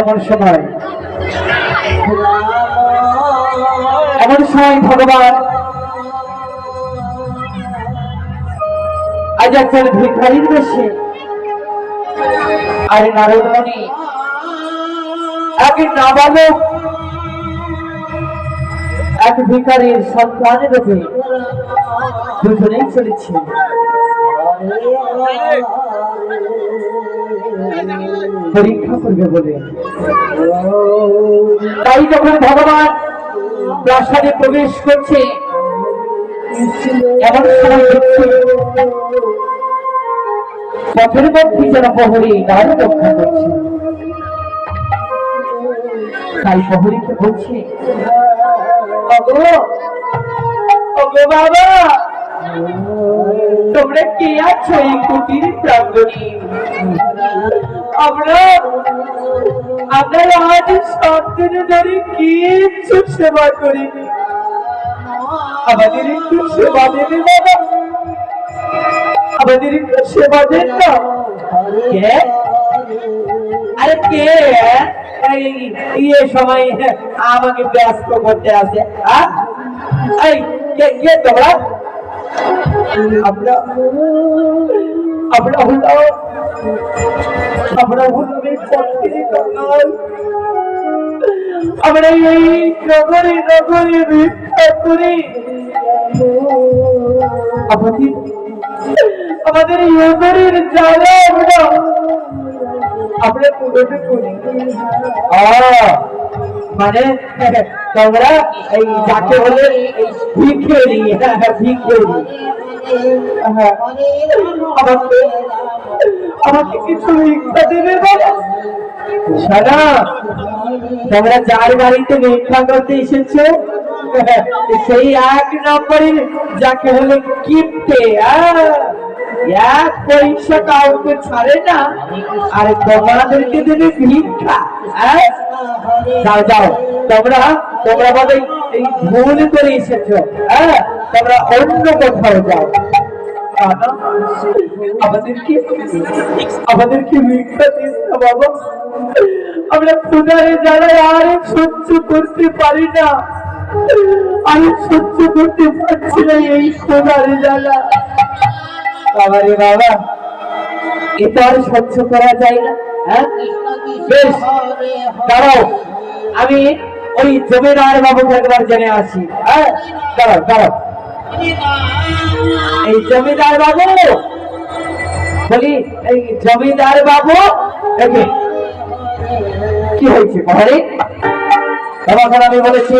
এমন সময় এমন সময় ভগবান আজ একজন ভিখারির বেশে আর নারদমণি এক নাবালক এক ভিখারির সন্তানের রূপে দুজনেই চলেছে। পরীক্ষা করবে বলে। তাই যখন ভগবান প্রাসাদে প্রবেশ করছে, এমন সময় পথের মধ্যে যেন প্রহরী দ্বার রক্ষা করছে। তাই প্রহরীকে বলছে বাবা তোমরা কে আছো এই কুটির প্রাঙ্গণে? আমরা আমরা আজ সন্তান ধরে কিচ্ছু সেবা করিনি? আমাদের একটু সেবা দেবে বাবা। আমাদের একটু সেবা দেন না। কে? আরে কে? ইয়ে সময় আমাকে ব্যস্ত করতে আছে হ্যাঁ এই, কে কে তোমরা? আমরা আমরা হলো আমরা হলো এই। আমরা এই নগরে নগরে ভিক্ষা আমাদের আমাদের এই নগরের আমরা করি মানে তোমরা এই যাকে ভিক্ষেরি তোমরা যার বাড়িতে ভিক্ষা করতে এসেছ সেই এক নম্বরের যাকে হলে কিপটে এক পয়সা কাউকে ছাড়ে না, আর হ্যাঁ? তোমরা হ্যাঁ? আমাদেরকে আমাদেরকে ভিক্ষা বাবা। আমরা ক্ষুধারে যারা আর সহ্য করতে পারি না আমি সহ্য করতে পারছি না এই ক্ষুধারে জ্বালা বাবা রে বাবা। এটা আর সহ্য করা যায় না হ্যাঁ? বেশ আমি ওই জমিদার বাবুকে একবার জেনে আসি হ্যাঁ? দাঁড়াও এই জমিদার বাবু, বলি, এই জমিদার বাবু কি হয়েছে ঘরে তখন আমি বলেছি,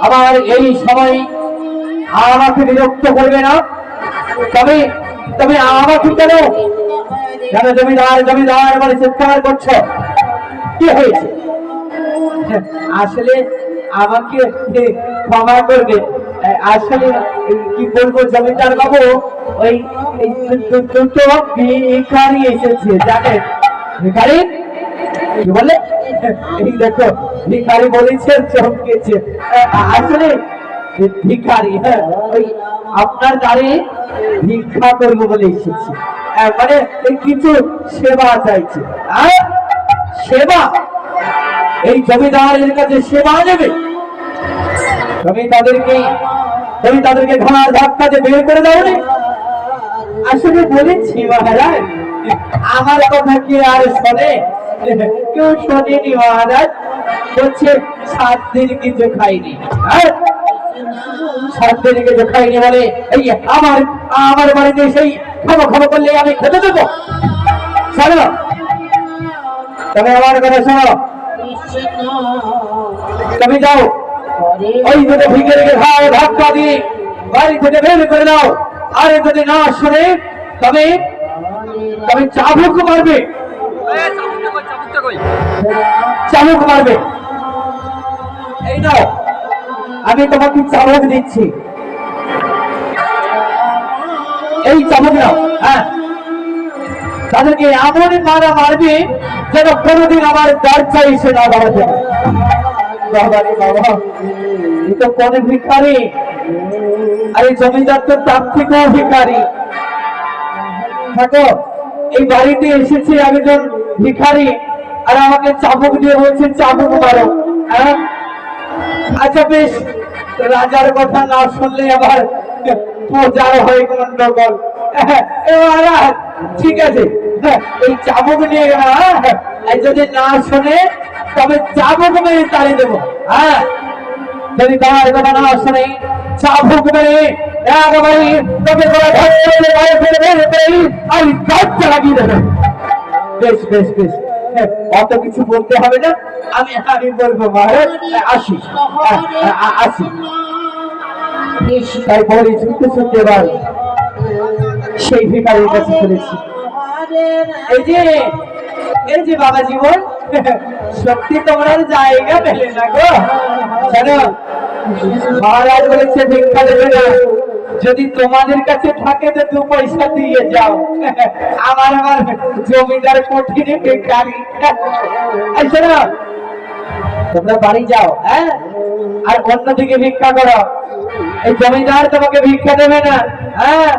আমার এই সময় আমাকে বিরক্ত করবে না। তবে তবে আমাকে কেন কেন জমিদার জমিদার বলে চিৎকার করছ। কি হয়েছে? আসলে আমাকে ক্ষমা করবে। আসলে কি বলব, জমিদার বাবু? ওই দুটো ভিখারি এসেছে জানেন ভিখারি? কি বলে এই দেখো, ভিখারি বলেছে, চমকেছে। আসলে, ভিখারি হ্যাঁ ওই আপনার দ্বারে ভিক্ষা করব বলে এসেছি। আহ, মানে কিছু সেবা চাইছে। আহ? সেবা? এই জমিদারের কাছে সেবা নেবে? তুমি তাদেরকে তুমি তাদেরকে ঘোড়ার ধাক্কা দিয়ে বের করে দাও আসলে বলেছি মহারাজ আমার কথা কি আর শোনে? কেউ শোনেনি মহারাজ বলছে সাত দিন কিছু খাইনি। হ্যাঁ? সাত দিন কিছু খাইনি বলে এই আমার আমার বাড়িতে সেই খাব খাব করলে আমি খেতে দেবো। শোনো তবে আমার কথা শোনো। তুমি যাও ওই দুটো ভিকে রেখে খাও ধাক্কা দিয়ে বাড়ি থেকে বের করে দাও। আর যদি না শুনে তবে তবে চাবুক মারবে। চাবুক মারবে। এই নাও। আমি তোমাকে চাবুক দিচ্ছি। এই চাবুক নাও হ্যাঁ। তাদেরকে এমন মারা মারবে যেন কোনোদিন আমার দরজা এসে না দাঁড়াতে তো ভিখারি। তো তার থেকেও ভিখারি এই এসেছে একজন ভিখারি, আর আমাকে চাবুক দিয়ে বলছে, চাবুক মারো। হ্যাঁ? আচ্ছা বেশ রাজার কথা না শুনলে আবার প্রচার হয় গন্ডগোল মহারাজ ঠিক আছে হ্যাঁ, এই চাবুক নিয়ে গেল হ্যাঁ আর যদি না শোনে তবে চাবুক মেরে তাড়ি দেবো হ্যাঁ যদি তোমার কথা না শোনে চাবুক মেরে একেবারে করে আমি দরজা লাগিয়ে দেবে বেশ বেশ বেশ হ্যাঁ, অত কিছু বলতে হবে না। আমি আমি বলব আসি। আসি। তাই বলি, শুনতে শুনতে এবার সেই ভিকারির কাছে চলেছি। এই যে এই যে বাবা জীবন, সত্যি তোমরা জায়গা পেলে না গো। জানো মহারাজ বলেছে ভিক্ষা দেবে না। যদি তোমাদের কাছে থাকে তো দু পয়সা দিয়ে যাও, আমার আমার জমিদার কঠিন শোনো, তোমরা বাড়ি যাও হ্যাঁ? আর অন্যদিকে ভিক্ষা করো। এই জমিদার তোমাকে ভিক্ষা দেবে না হ্যাঁ?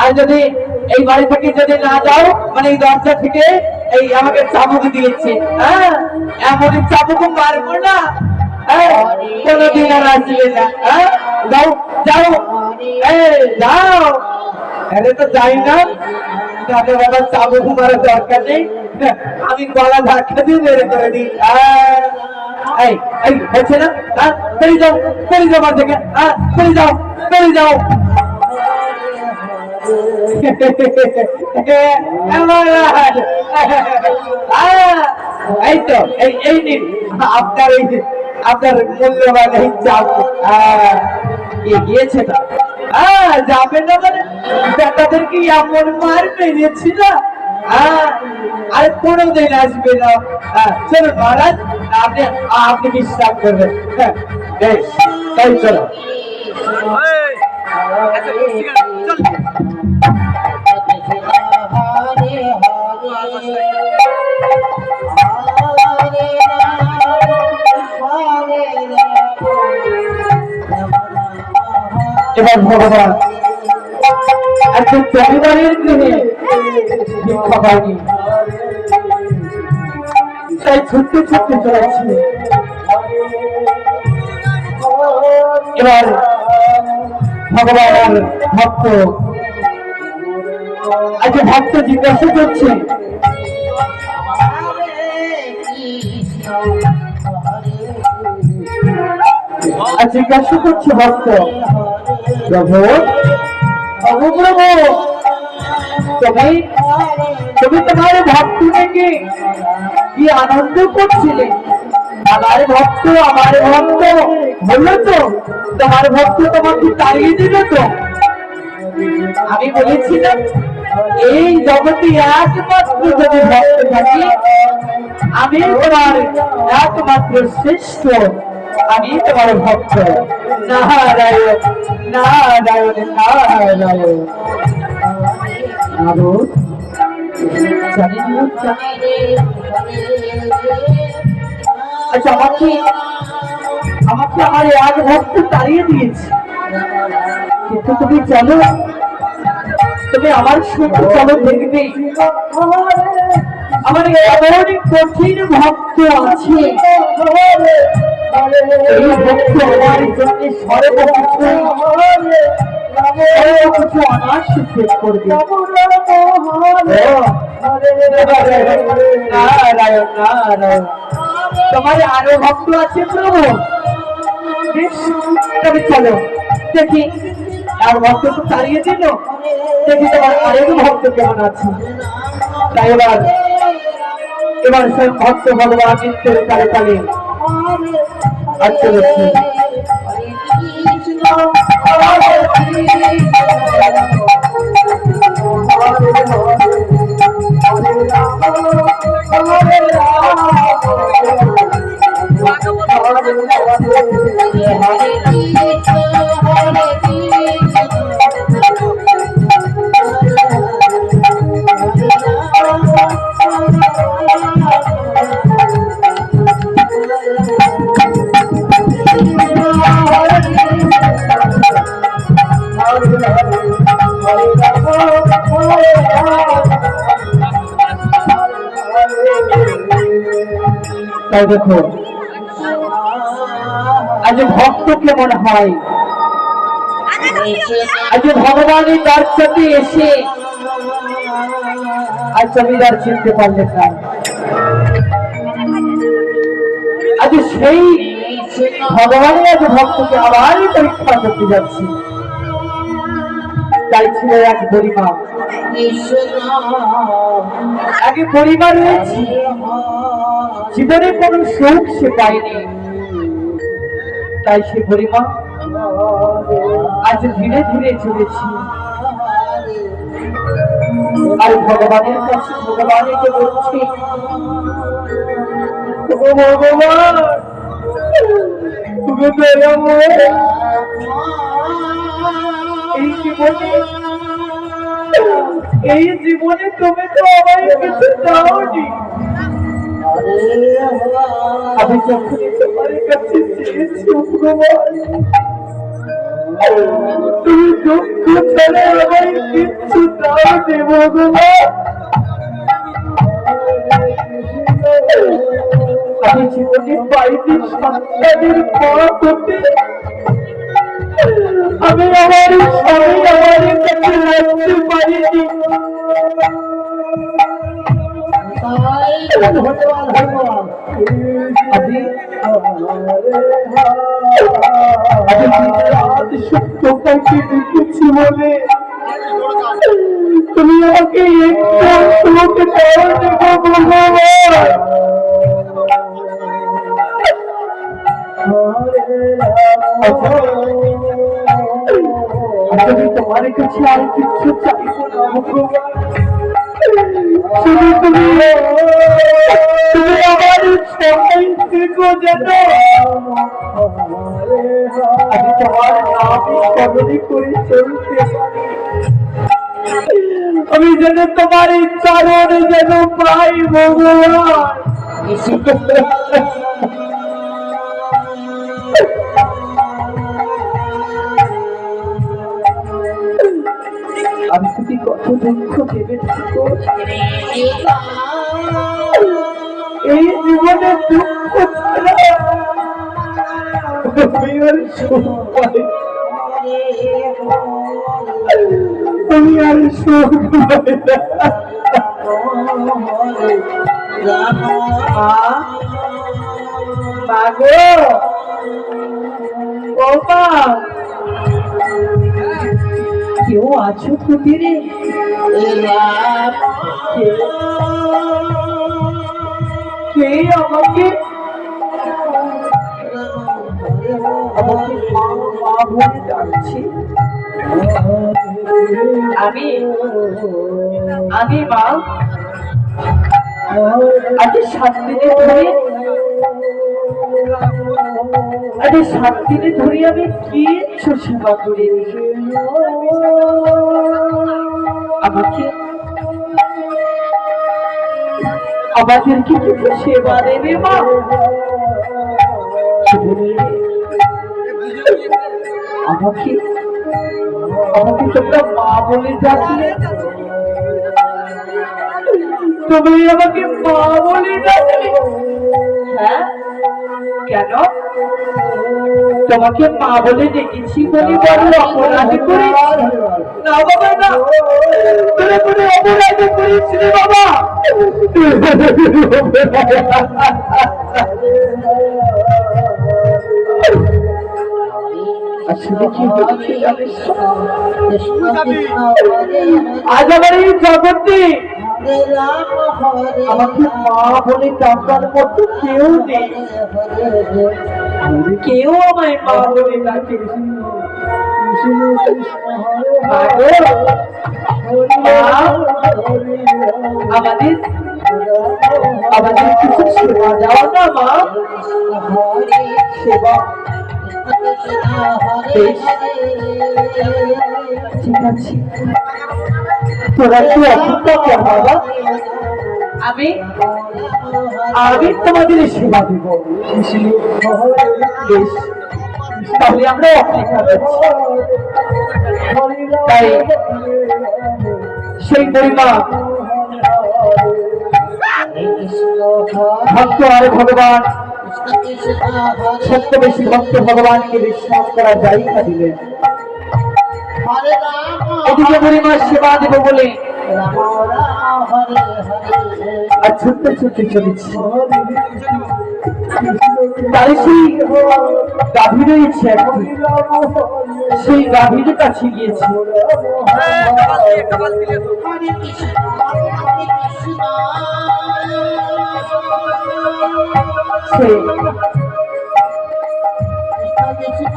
আর যদি এই বাড়ি থেকে যদি না যাও মানে এই দরজা থেকে, এই আমাকে চাবুক দিয়েছে হ্যাঁ? এমন চাবুক মারবো না। হ্যাঁ কোনোদিন আর আসবে না হ্যাঁ যাও যাও এই যাও আরে তো যাই না তাহলে বাবা চাবুক মারার দরকার নেই আমি গলা ধাক্কা দিয়ে বের করে দিই আহ, এই এই হচ্ছে না হ্যাঁ বেরিয়ে যাও বেরিয়ে যাও বাড়ি থেকে হ্যাঁ বেরিয়ে যাও বেরিয়ে যাও মহারাজ, আহ, এই তো এই এই নিন আপনার এই আপনার মূল্যবান এই চাপ গিয়েছে না যাবে না মানে বেটাদের এমন মার মেরেছি না আরে কোনোদিন আসবে না চলুন মহারাজ আপনি আপনি বিশ্রাম করবেন বেশ তাই চলো। এবার ভগবান একজন জমিদারের গৃহে ভিক্ষা পায়নি। তাই ছুটতে ছুটতে চলেছি। এবার ভগবানের ভক্ত আজকে ভক্ত জিজ্ঞাসা করছে আর জিজ্ঞাসা করছে ভক্ত, প্রভু প্রভু প্রভু, তুমি তুমি তোমার ভক্ত থেকে কি আনন্দ করছিলে? আমার ভক্ত আমার ভক্ত, বলল তো, তোমার ভক্ত তোমাকে তাড়িয়ে দিল তো? আমি বলেছিলাম, এই জগতে একমাত্র যদি ভক্ত থাকি, আমি তোমার একমাত্র শ্রেষ্ঠ আমি তোমার ভক্ত। আচ্ছা আমাকে আমার এক ভক্ত তাড়িয়ে দিয়েছে। কিন্তু তুমি চলো তুমি আমার সঙ্গে চলো দেখবে? আমার এমন কঠিন ভক্ত আছে। আমার নারায়ণ নারায়ণ তোমার আরও ভক্ত আছে প্রভু। তবে চলো, দেখি। আর ভক্ত তো তাড়িয়ে দিল। দেখি তোমার আরেক ভক্ত কেমন আছে। তাই এবার এবার সেই ভক্ত ভগবান নিত্যের আটকে যাচ্ছে Hare Krishna তাই দেখো? আজ ভক্ত কেমন হয়। আজ ভগবানের সাথে এসে আজ জমিদার চিনতে পারলেন না। আজ সেই ভগবানের আজ ভক্তকে আবার পরীক্ষা করতে যাচ্ছি। তাই ছিল এক পরিবার আগে পরিবার জীবনে কোনো সুখ সে পায়নি। তাই সে পরিবার আজ ধীরে ধীরে চলেছি। আর ভগবানের কাছে ভগবানকে বলছি ভগবান, তুমি এই এই জীবনে তুমি তো আমার কিছু দাওনি। আমি যখনই তোমার কাছে চেয়েছি তুমি দুঃখ ছাড়া আমায় কিচ্ছু দাওনি, ভগবান। আমি জীবনে পাইনি সন্তানের পর করতে আমি আমার স্বামী আমার কাছে রাখতে পারিনি। আমি আমি বলে। তুমি আমাকে তোমাকে দেওয়া দেবো ভগবান। আমি তোমার কাছে আর কিছু চাইব তুমি আমার আমি তোমার নাম যেন তোমার এই চরণ যেন পাই ভগবান। আমি তুমি কত দুঃখ দেবে থাকো। এই জীবনে দুঃখ ছাড়া আমি আর সুখ পাই না। আমি কেউ আছো কুটিরে কে আমাকে? মা ডাকছে আমি আমি মা। আজ সাত দিনে ধরে আজ সাত দিনে ধরে আমি কিচ্ছু সেবা করিনি আমাকে আমাদেরকে কিছু সেবা দেবে মা? আমাকে আমাকে তোমরা মা বলে ডাকলে তুমি আমাকে মা বলে ডাকলে কেন? তোমাকে মা বলে ডেকেছি বলে বড় অপরাধ করেছি। না বাবা না। তুমি কোনো অপরাধ বাবা? আজ আমার এই জগতে আমাকে মা বলে ডাকার মতো কেউ নেই। কেউ আমায় মা বলে ডাকে আমাদের আমাদের কিছু সেবা দাও না মা। সেবা ঠিক আছে। আমি? আমি তোমাদের সেবা দিব। তাহলে আমরা অপেক্ষা করছি। তাই সেই পরিবার ভক্ত আর ভগবান সত্য বেশি ভক্ত ভগবানকে বিশ্বাস করা যাই না দিলেন এদিকে পরিমার সেবা দেব বলে। আর ছুটতে ছুটতে তাই সেই গাভীর কাছে গিয়েছি।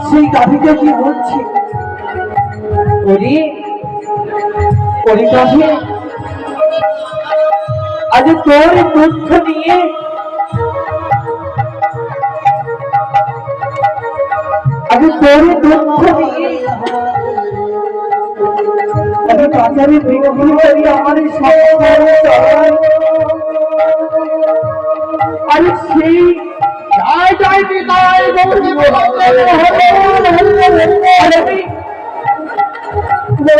সেই গাভীকে কি বলছে? গাভী আজ তোর তথ্য নিয়ে আজ তোর তথ্য নিয়ে আমি বাজারে বিক্রি করি আমার সংসার সেই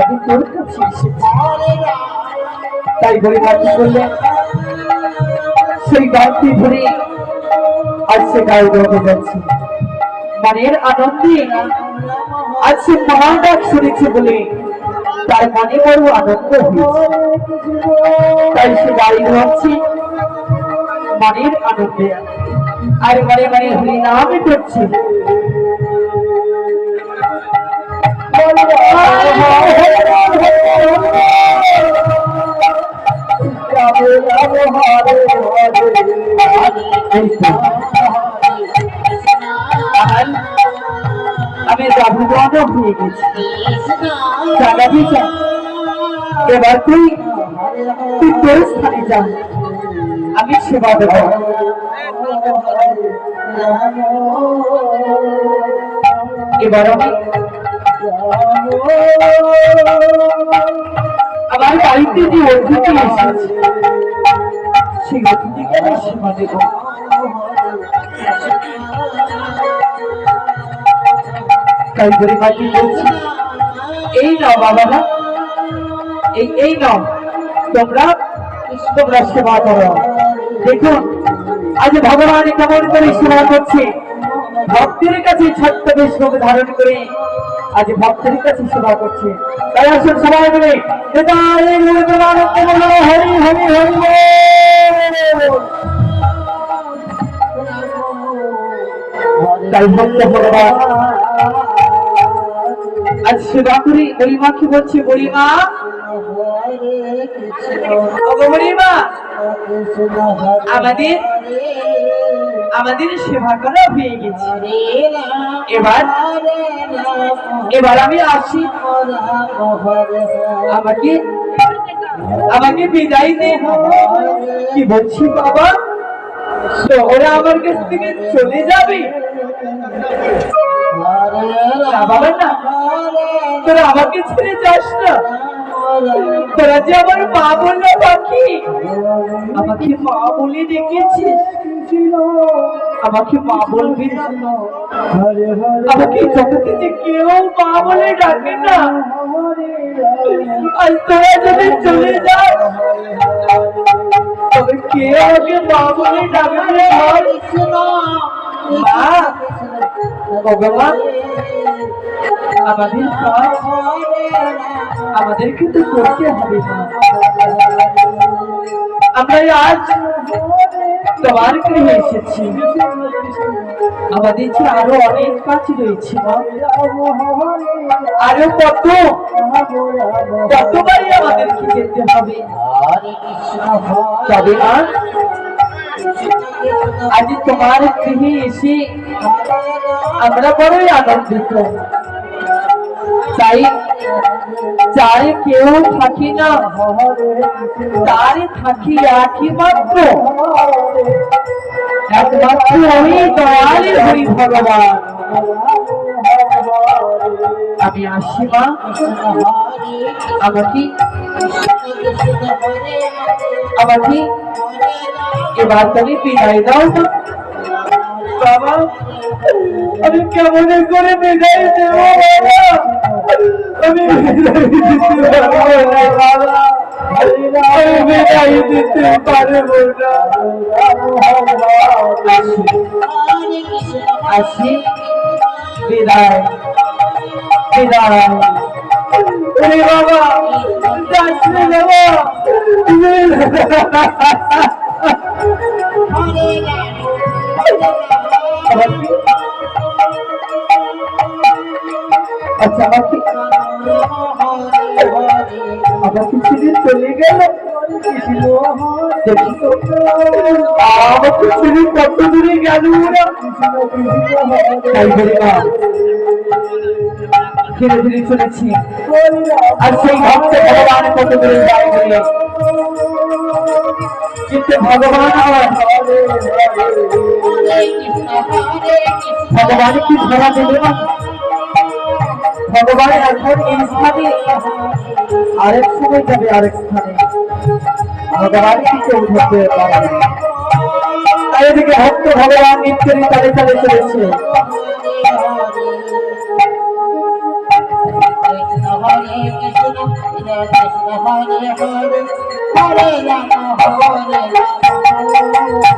আমি তোর কাছে এসেছি তাই বলে বাকি করলে সেই গানটি ধরে আজ সে গায়ে দৌড়ে যাচ্ছে মনের আনন্দে আজ সে মহাডাক শুনেছে বলে তার মনে বড় আনন্দ হয়েছে। তাই সে গাড়ি ধরছে মনের আনন্দে। আর মনে মনে হরি নাম করছে। আমি রাবুবাদ হয়ে গেছি যা এবার তুই তুই তোর স্থানে যা আমি সেবা দেব এবার আমি আমার যে এসেছে, সেই দেব? তাই মাটি বলছি, এই নাও বাবারা এই এই নাও, তোমরা তোমরা সেবা করো। দেখুন, আজ ভগবান কেমন করে সেবা করছে। ভক্তের কাছে ছত্রবেশ ধারণ করে আজ ভক্তের কাছে সেবা করছে। তাই আসুন সবাই মিলে হরি হরি হরি তাই ভক্ত আজ সেবা করি গরিমাকে বলছি গরিমা গরিমা আমাদের আমাদের সেবা করা হয়ে গেছে। এবার এবার আমি আসি। আমাকে আমাকে বিদায় দে। কি বলছি বাবা? ওরা আমার কাছ থেকে চলে যাবে। না বাবা না। তোরা আমাকে ছেড়ে যাস না। তোরা যে আমার মা বলল পাখি? আমাকে মা বলে ডেকেছিস আমাকে মা বলবি আমাকে জগতে যে কেউ মা বলে ডাকে না। আজ তোরা যদি চলে যাস, তবে কে আমাকে মা বলে ডাকবে? মা ভগবান আমাদের কাজ আমাদেরকে তো করতে হবে আমরা আজ তোমার গৃহে এসেছি। আমাদের যে আরও অনেক কাজ রয়েছে। আরও কত, কতবারই আমাদেরকে যেতে হবে। তবে মা আজ তোমার গৃহে এসে আমরা বড়ই আনন্দিত। চাই চাই কেউ থাকি না। তারে থাকি একই মাত্র একমাত্র আমি দয়ালের হই ভগবান। আমি আসি মা। আমাকে আমাকে এবার তুমি বিদায় দাও বাবা। আমি কেমন করে বিদায় দেব বাবা? আমি বিদায় দিতে পারব না বাবা। বাবা আচ্ছা আমাকে ছেড়ে চলে গেল? তো। কত দূরে গেল ওরা। তাই চলেছি। আর সেই ভগবান কত দূরে যায় বলে। ভগবান আমার ভগবান কি ধরা দেবে না? ভগবান এখন এই স্থানে আরেক সময় যাবে, আরেক স্থানে। ভগবান কি কেউ ধরতে পারবে না। তাই এদিকে ভক্ত ভগবান নিত্যেরই তালে তালে চলেছে। হরে রাম হরে রাম।